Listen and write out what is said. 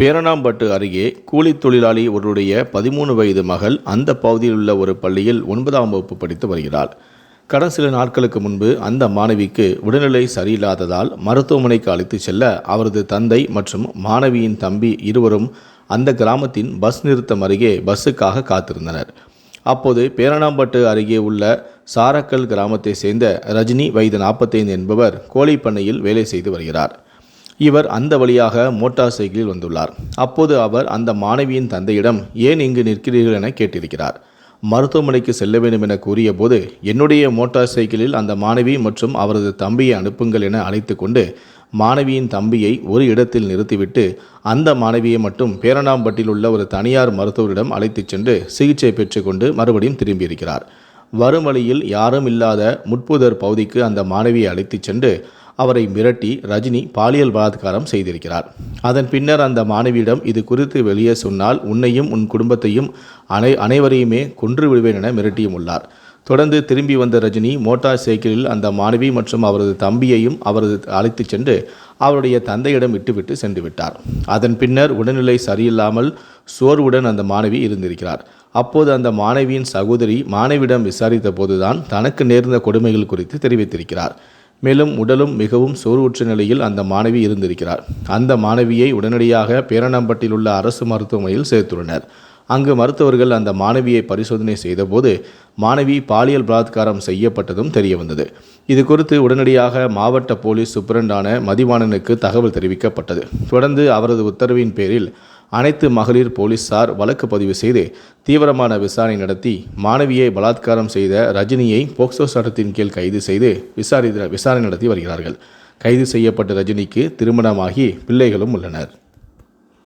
பேரணாம்பட்டு அருகே கூலி தொழிலாளி ஒருவருடைய பதிமூணு வயது மகள் அந்த பகுதியில் உள்ள ஒரு பள்ளியில் ஒன்பதாம் வகுப்பு படித்து வருகிறாள். கடந்த சில நாட்களுக்கு முன்பு அந்த மாணவிக்கு உடல்நிலை சரியில்லாததால் மருத்துவமனைக்கு அழைத்துச் செல்ல அவரது தந்தை மற்றும் மாணவியின் தம்பி இருவரும் அந்த கிராமத்தின் பஸ் நிறுத்தம் அருகே பஸ்ஸுக்காக காத்திருந்தனர். அப்போது பேரணாம்பட்டு அருகே உள்ள சாரக்கல் கிராமத்தை சேர்ந்த ரஜினி வயது நாற்பத்தைந்து என்பவர் கோழிப்பண்ணையில் வேலை செய்து வருகிறார். இவர் அந்த வழியாக மோட்டார் சைக்கிளில் வந்துள்ளார். அப்போது அவர் அந்த மாணவியின் தந்தையிடம் ஏன் இங்கு நிற்கிறீர்கள் என கேட்டிருக்கிறார். மருத்துவமனைக்கு செல்ல வேண்டும் என கூறியபோது என்னுடைய மோட்டார் சைக்கிளில் அந்த மாணவி மற்றும் அவரது தம்பியை அனுப்புங்கள் என அழைத்து கொண்டு மாணவியின் தம்பியை ஒரு இடத்தில் நிறுத்திவிட்டு அந்த மாணவியை மட்டும் பேரணாம்பட்டில் உள்ள ஒரு தனியார் மருத்துவரிடம் அழைத்துச் சென்று சிகிச்சை பெற்றுக்கொண்டு மறுபடியும் திரும்பியிருக்கிறார் வரும் வழியில் யாரும் இல்லாத முட்புதர் பகுதிக்கு அந்த மாணவியை அழைத்துச் சென்று அவரை மிரட்டி ரஜினி பாலியல் பலாத்காரம் செய்திருக்கிறார். அதன் பின்னர் அந்த மாணவியிடம் இது குறித்து வெளியே சொன்னால் உன்னையும் உன் குடும்பத்தையும் அனை அனைவரையுமே கொன்று விடுவேன் என மிரட்டியும் உள்ளார். தொடர்ந்து திரும்பி வந்த ரஜினி மோட்டார் சைக்கிளில் அந்த மாணவி மற்றும் அவரது தம்பியையும் அவரது அழைத்துச் சென்று அவருடைய தந்தையிடம் விட்டுவிட்டு சென்று விட்டார். அதன் பின்னர் உடல்நிலை சரியில்லாமல் சோர்வுடன் அந்த மாணவி இருந்திருக்கிறார். அப்போது அந்த மாணவியின் சகோதரி மாணவியிடம் விசாரித்த போதுதான் தனக்கு நேர்ந்த கொடுமைகள் குறித்து தெரிவித்திருக்கிறார். மேலும் உடலும் மிகவும் சோர்வுற்ற நிலையில் அந்த மாணவி இருந்திருக்கிறார். அந்த மாணவியை உடனடியாக பேரணாம்பட்டில் உள்ள அரசு மருத்துவமனையில் சேர்த்துள்ளனர். அங்கு மருத்துவர்கள் அந்த மாணவியை பரிசோதனை செய்தபோது மாணவி பாலியல் பலாத்காரம் செய்யப்பட்டதும் தெரியவந்தது. இது குறித்து உடனடியாக மாவட்ட போலீஸ் சூப்பரண்டான மதிவாணனுக்கு தகவல் தெரிவிக்கப்பட்டது. தொடர்ந்து அவரது உத்தரவின் பேரில் அனைத்து மகளிர் போலீசார் வழக்கு பதிவு செய்து தீவிரமான விசாரணை நடத்தி மாணவியை பலாத்காரம் செய்த ரஜினியை போக்சோ சட்டத்தின் கீழ் கைது செய்து விசாரி விசாரணை நடத்தி வருகிறார்கள். கைது செய்யப்பட்ட ரஜினிக்கு திருமணமாகி பிள்ளைகளும் உள்ளனர்.